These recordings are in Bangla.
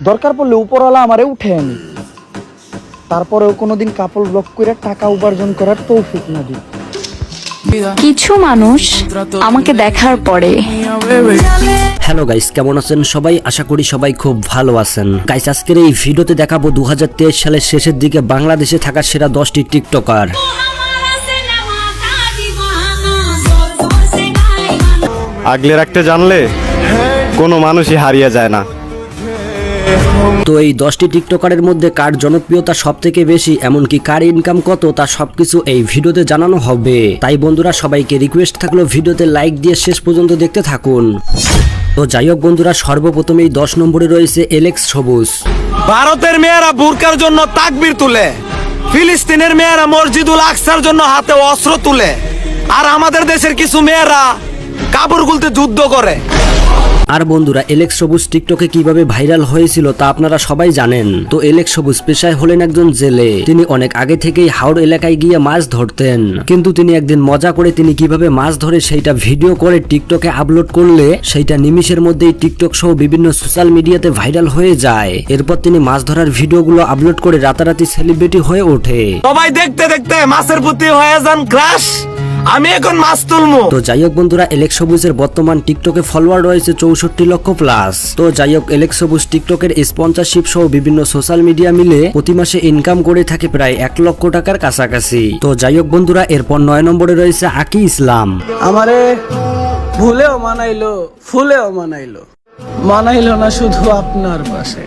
দরকার পড়লে উপরওয়ালা আমারে উঠে আনি। তারপরেও কোনোদিন কাপল ব্লক করে টাকা উপার্জন করার তৌফিক না দিই কিছু মানুষ আমাকে দেখার পরে হ্যালো গাইস কেমন আছেন সবাই? আশা করি সবাই খুব ভালো আছেন। গাইস আজকের এই ভিডিওতে দেখাবো দু হাজার তেইশ সালের শেষের দিকে বাংলাদেশে থাকা সেরা দশটি টিকটকার। আগলে রাখতে জানলে কোনো মানুষই হারিয়ে যায় না। তো এই দশটি টিকটকারের মধ্যে কার জনপ্রিয়তা সব থেকে বেশি, এমনকি কার ইনকাম কত, তা সবকিছু এই ভিডিওতে জানানো হবে। তাই বন্ধুরা, সবাইকে রিকোয়েস্ট থাকল ভিডিওতে লাইক দিয়ে শেষ পর্যন্ত দেখতে থাকুন। তো যাই হোক বন্ধুরা, সর্বপ্রথম এই দশ নম্বরে রয়েছে এলেক্স সবুজ। ভারতের মেয়েরা বুরকার জন্য তাকবির তুলে, ফিলিস্তিনের মেয়েরা মসজিদুল আকসার জন্য হাতে অস্ত্র তুলে, আর আমাদের দেশের কিছু মেয়েরা কাপড় খুলতে যুদ্ধ করে। আর বন্ধুরা এলেক্স সবুজ টিকটকে কীভাবে ভাইরাল হয়েছিল তা আপনারা সবাই জানেন। তো এলেক্স সবুজ পেশায় হলেন একজন জেলে। তিনি অনেক আগে থেকেই হাওড় এলাকায় গিয়ে মাছ ধরতেন। কিন্তু তিনি একদিন মজা করে তিনি কীভাবে মাছ ধরে সেইটা ভিডিও করে টিকটকে আপলোড করলে সেইটা নিমিষের মধ্যেই টিকটক সহ বিভিন্ন সোশ্যাল মিডিয়াতে ভাইরাল হয়ে যায়। এরপর তিনি মাছ ধরার ভিডিওগুলো আপলোড করে রাতারাতি সেলিব্রিটি হয়ে ওঠে। সবাই দেখতে দেখতে মাছের প্রতি হয়ে যান ক্রাশ আমি এখন মাছ তুলমু। তো যাই হোক বন্ধুরা এলেক্স সবুজের বর্তমান টিকটকে ফলোয়ার রয়েছে চৌষট্টি লক্ষ প্লাস তো যাই হোক এলেক্স সবুজ টিকটকের স্পন্সরশিপ সহ বিভিন্ন সোশ্যাল মিডিয়া মিলে প্রতি মাসে ইনকাম করে থাকে প্রায় এক লক্ষ টাকার কাছাকাছি। তো যাই হোক বন্ধুরা এরপর নয় নম্বরে রয়েছে আকি ইসলাম। আমারে ভুলেও মানাইলো ফুলেও মানাইলো। মানাইলো না শুধু আপনার পাশে।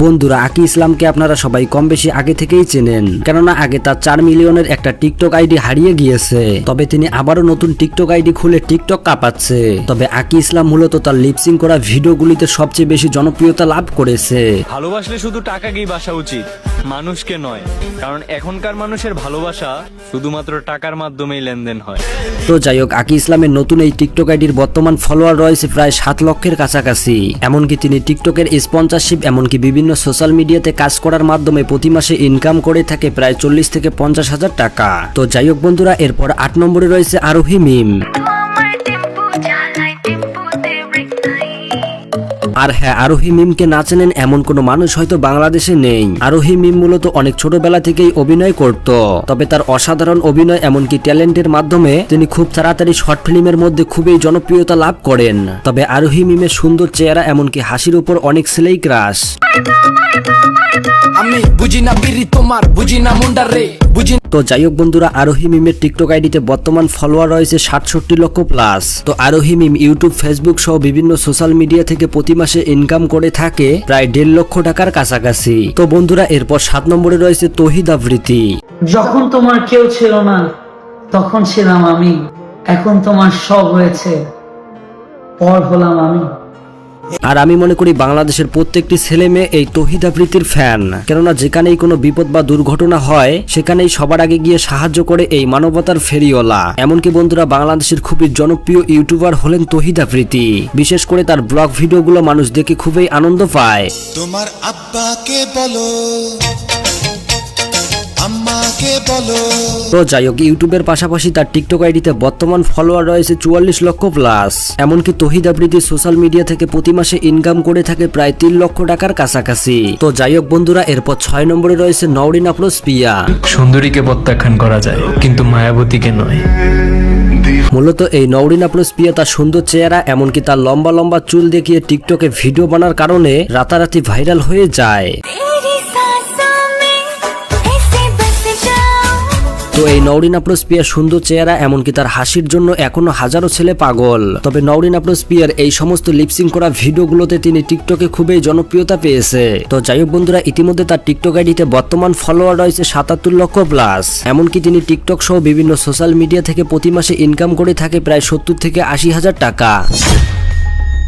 বন্ধুরা আকি ইসলামকে আপনারা সবাই কম বেশি আগে থেকেই চেনেন কেননা আগে তার চার মিলিয়নের একটা টিকটক আইডি হারিয়ে গিয়েছে। তবে তিনি আবারও নতুন টিকটক আইডি খুলে টিকটক কাঁপাচ্ছে। তবে আকি ইসলাম মূলত তার লিপসিং করা ভিডিওগুলিতে সবচেয়ে বেশি জনপ্রিয়তা লাভ করেছে। ভালোবাসলে শুধু টাকাকেই বাসা উচিত মানুষকে নয় কারণ এখনকার মানুষের ভালোবাসা শুধুমাত্র টাকার মাধ্যমেই লেনদেন হয়। তো যাই হোক আকি ইসলামের নতুন এই টিকটক আইডির বর্তমান ফলোয়ার রয়েছে প্রায় সাত লক্ষের কাছাকাছি। এমনকি তিনি টিকটকের স্পন্সরশিপ এমনকি বিভিন্ন সোশ্যাল মিডিয়াতে কাজ করার মাধ্যমে প্রতি মাসে ইনকাম করে থাকে প্রায় চল্লিশ থেকে পঞ্চাশ হাজার টাকা। তো যাই হোক বন্ধুরা, এরপর আট নম্বরে রয়েছে আরোহী মিম। আর হ্যাঁ আরোহী মিমকে না চেনেন এমন কোনো মানুষ হয়তো বাংলাদেশে নেই। আরোহী মিম মূলত অনেক ছোটবেলা থেকেই অভিনয় করত। তবে তার অসাধারণ অভিনয় এমনকি ট্যালেন্টের মাধ্যমে তিনি খুব তাড়াতাড়ি শর্ট ফিল্মের মধ্যে খুবই জনপ্রিয়তা লাভ করেন। তবে আরোহী মিমের সুন্দর চেহারা এমনকি হাসির উপর অনেক ছেলেই ক্রাশ। আমি বুঝি না বিড়ি তোমার বুঝি না মুন্ডার রে বুঝি তো যাই হোক বন্ধুরা আরোহী মিমের টিকটক আইডিতে বর্তমান ফলোয়ার রয়েছে সাতষট্টি লক্ষ প্লাস তো আরোহী মিম ইউটিউব ফেসবুক সহ বিভিন্ন সোশ্যাল মিডিয়া থেকে প্রতি মাসে ইনকাম করে থাকে প্রায় দেড় লক্ষ টাকার কাছাকাছি। তো বন্ধুরা এরপর সাত নম্বরে রয়েছে তহিদ আবৃত্তি। যখন তোমার কেউ ছিল না তখন ছিলাম আমি। এখন তোমার সব হয়েছে। পর হলাম আমি। আর আমি মনে করি বাংলাদেশের প্রত্যেকটি ছেলে মেয়ে এই তহিদ ফ্যান কেননা যেখানেই কোনো বিপদ বা দুর্ঘটনা হয়, সেখানেই সবার আগে গিয়ে সাহায্য করে এই মানবতার ফেরিওয়ালা। এমনকি বন্ধুরা বাংলাদেশের খুবই জনপ্রিয় ইউটিউবার হলেন তহিদ আবৃত্তি। বিশেষ করে তার ব্লগ ভিডিওগুলো মানুষ দেখে খুবই আনন্দ পায়। তোমার আব্বাকে বলো তো যাই হোক ইউটিউবের পাশাপাশি তার টিকটক আইডিতে বর্তমান ফলোয়ার রয়েছে চুয়াল্লিশ লক্ষ প্লাস এমনকি তহিদ আবৃত্তি সোশ্যাল মিডিয়া থেকে প্রতি মাসে ইনকাম করে থাকে প্রায় তিন লক্ষ টাকার কাছাকাছি। তো যাই হোক বন্ধুরা এরপর ছয় নম্বরে রয়েছে নওরিন আফরোজ পিয়া। সুন্দরীকে প্রত্যাখ্যান করা যায় কিন্তু মায়াবতীকে নয়। মূলত এই নওরিন আফরোজ পিয়া তার সুন্দর চেহারা এমনকি তার লম্বা লম্বা চুল দেখিয়ে টিকটকে ভিডিও বানার কারণে রাতারাতি ভাইরাল হয়ে যায়। তো এই নওরিন আফরোজ পিয়ার সুন্দর চেহারা, এমনকি তার হাসির জন্য এখনও হাজারো ছেলে পাগল। তবে নওরিন আফরোজ পিয়ার এই সমস্ত লিপসিং করা ভিডিওগুলোতে তিনি টিকটকে খুবই জনপ্রিয়তা পেয়েছে। তো যাই হোক বন্ধুরা, ইতিমধ্যে তার টিকটক আইডিতে বর্তমান ফলোয়ার রয়েছে সাতাত্তর লক্ষ প্লাস এমনকি তিনি টিকটক সহ বিভিন্ন সোশ্যাল মিডিয়া থেকে প্রতি মাসে ইনকাম করে থাকে প্রায় সত্তর থেকে আশি হাজার টাকা।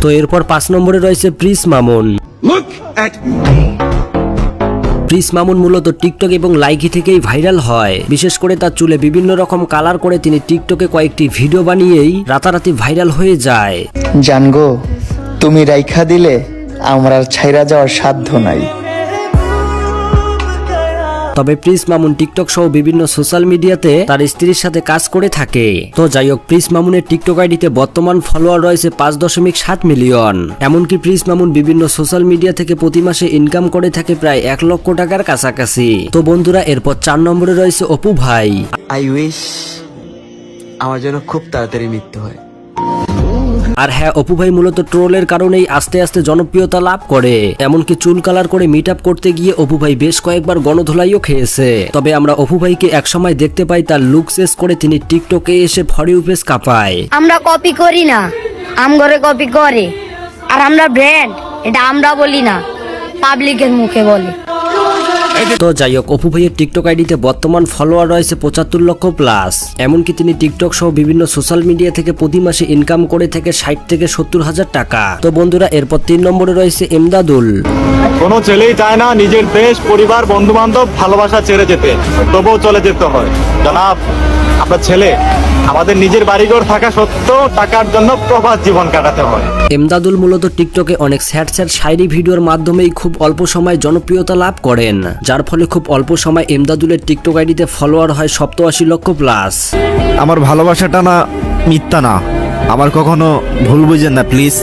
তো এরপর পাঁচ নম্বরে রয়েছে প্রিস মামুন। প্রিস মামুন মূলত টিকটক এবং লাইকি থেকেই ভাইরাল হয়। বিশেষ করে তার চুলে বিভিন্ন রকম কালার করে তিনি টিকটকে কয়েকটি ভিডিও বানিয়েই রাতারাতি ভাইরাল হয়ে যায়। জানগো, তুমি রাইখা দিলে আমার ছাইরা যাওয়ার সাধ্য নাই। তবে প্রিন্স মামুন টিকটক সহ বিভিন্ন সোশ্যাল মিডিয়াতে তার স্ত্রীর সাথে কাজ করে থাকে। তো যাই হোক, প্রিন্স মামুনের টিকটক আইডিতে বর্তমান ফলোয়ার রয়েছে পাঁচ দশমিক সাত মিলিয়ন। এমনকি প্রিন্স মামুন বিভিন্ন সোশ্যাল মিডিয়া থেকে প্রতি মাসে ইনকাম করে থাকে প্রায় এক লক্ষ টাকার কাছাকাছি। তো বন্ধুরা, এরপর চার নম্বরে রয়েছে অপু ভাই। আই উইশ আমার জন্য খুব তাড়াতাড়ি মৃত্যু হয়। আর হ্যাঁ অপু ভাই মূলত ট্রোলের কারণেই আস্তে আস্তে জনপ্রিয়তা লাভ করে। এমনকি চুল কালার করে মিট করতে গিয়ে অপু ভাই বেশ কয়েকবার গণধোলাইও খেয়েছে। তবে আমরা অপু ভাইকে একসময় দেখতে পাই তার লুক শেষ করে তিনি টিকটকে এসে ফরি উপেস কাঁপায়। আমরা কপি করি না। আমগরে কপি করে। আর আমরা ব্র্যান্ড এটা আমরা বলি না। পাবলিকের মুখে বলে। তো যাই হোক, অপু ভাইয়ের টিকটক আইডিতে বর্তমান ফলোয়ার রয়েছে পঁচাত্তর লক্ষ প্লাস এমনকি তিনি টিকটক সহ বিভিন্ন সোশ্যাল মিডিয়া থেকে প্রতি মাসে ইনকাম করে থেকে ষাট থেকে সত্তর হাজার টাকা। তো বন্ধুরা, এরপর তিন নম্বরে রয়েছে এমদাদুল। কোনো ছেলেই চায় না নিজের দেশ, পরিবার বন্ধু বান্ধব ভালোবাসা ছেড়ে যেতে। তবুও চলে যেতে হয়। জনাব, আপনার ছেলে আমাদের নিজের বাড়িঘর থাকা সত্ত্বেও টাকার জন্য প্রবাস জীবন কাটাতে হয়। এমদাদুল মূলত টিকটকে অনেক স্যাট স্যাট শায়রি ভিডিওর মাধ্যমেই খুব অল্প সময় জনপ্রিয়তা লাভ করেন যার ফলে খুব অল্প সময় এমদাদুলের টিকটক আইডিতে ফলোয়ার হয় সপ্তআশি লক্ষ প্লাস। আমার ভালোবাসাটা না মিথ্যা না। আমার কখনো ভুল বুঝেন না প্লিজ।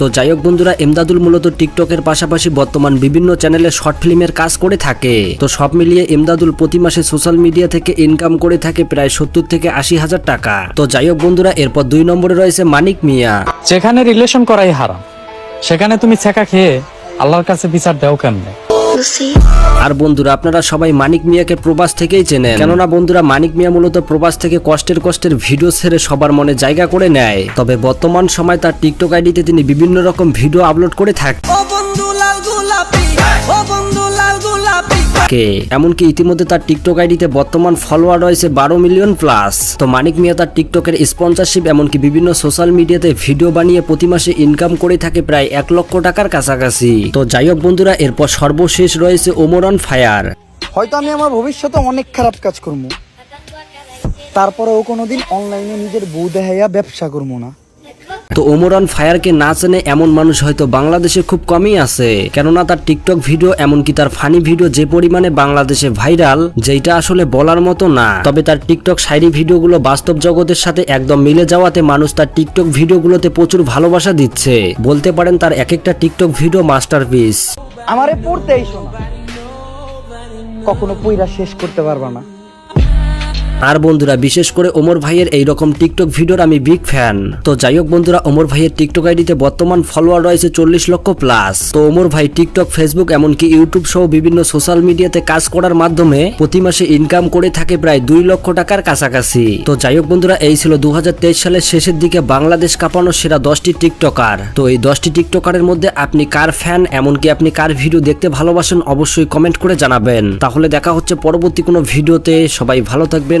তো যাই হোক বন্ধুরা, এমদাদুল মূলত টিকটকের পাশাপাশি বর্তমান বিভিন্ন চ্যানেলে শর্ট ফিল্মের কাজ করে থাকে। তো সব মিলিয়ে এমদাদুল প্রতি মাসে সোশ্যাল মিডিয়া থেকে ইনকাম করে থাকে প্রায় সত্তর থেকে আশি হাজার টাকা। তো যাই হোক বন্ধুরা, এরপর দুই নম্বরে রয়েছে মানিক মিয়া। যেখানে রিলেশন করাই হারাম, সেখানে তুমি ছেঁকা খেয়ে আল্লাহর কাছে বিচার দাও কেমনে? আর বন্ধুরা আপনারা সবাই মানিক মিয়াকে প্রবাস থেকেই চেনেন। কেননা বন্ধুরা মানিক মিয়া মূলত প্রবাস থেকে কষ্টের কষ্টের ভিডিও ছেড়ে সবার মনে জায়গা করে নেয়। তবে বর্তমান সময় তার টিকটক আইডিতে তিনি বিভিন্ন রকম ভিডিও আপলোড করে থাকেন। ও বন্ধু লাল গোলাপি ও বন্ধু লাল কে এমনকি ইতিমধ্যে তার টিকটক আইডিতে বর্তমান ফলোয়ার রয়েছে বারো মিলিয়ন প্লাস তো মানিক মিয়া তার টিকটকের স্পন্সরশিপ এমনকি বিভিন্ন সোশ্যাল মিডিয়াতে ভিডিও বানিয়ে প্রতি মাসে ইনকাম করে থাকে প্রায় এক লক্ষ টাকার কাছাকাছি। তো যাই হোক বন্ধুরা, এরপর সর্বশেষ রয়েছে ওমরন ফায়ার হয়তো আমি আমার ভবিষ্যতে অনেক খারাপ কাজ করব। তারপরেও কোনোদিন অনলাইনে নিজের বউ দেখাইয়া ব্যবসা করব না। তো ওমরান ফায়ারকে না চেনে এমন মানুষ হয়তো বাংলাদেশে খুব কমই আছে। কেননা তার টিকটক ভিডিও এমনকি তার ফানি ভিডিও যে পরিমাণে বাংলাদেশে ভাইরাল যেটা আসলে বলার মতো না। তবে তার টিকটক শায়রি ভিডিওগুলো বাস্তব জগতের সাথে একদম মিলে যাওয়াতে মানুষ তার টিকটক ভিডিওগুলোতে প্রচুর ভালোবাসা দিচ্ছে। বলতে পারেন তার এক একটা টিকটক ভিডিও মাস্টারপিস। আমারে পড়তে আইসো না কখনো পইরা শেষ করতে পারবা না। আর বন্ধুরা, বিশেষ করে ওমর ভাইয়ের এই রকম টিকটক ভিডিওর আমি বিগ ফ্যান তো যাই হোক বন্ধুরা, ওমর ভাইয়ের টিকটক আইডিতে বর্তমান ফলোয়ার রয়েছে চল্লিশ লক্ষ প্লাস তো ওমর ভাই টিকটক ফেসবুক এমনকি ইউটিউব সহ বিভিন্ন সোশ্যাল মিডিয়াতে কাজ করার মাধ্যমে প্রতি মাসে ইনকাম করে থাকে প্রায় দুই লক্ষ টাকার কাছাকাছি। তো যাই হোক বন্ধুরা, এই ছিল দু হাজার তেইশ সালের শেষের দিকে বাংলাদেশ কাঁপানো সেরা দশটি টিকটকার তো এই দশটি টিকটকারের মধ্যে আপনি কার ফ্যান এমনকি আপনি কার ভিডিও দেখতে ভালোবাসেন, অবশ্যই কমেন্ট করে জানাবেন। তাহলে দেখা হচ্ছে পরবর্তী কোনো ভিডিওতে সবাই ভালো থাকবেন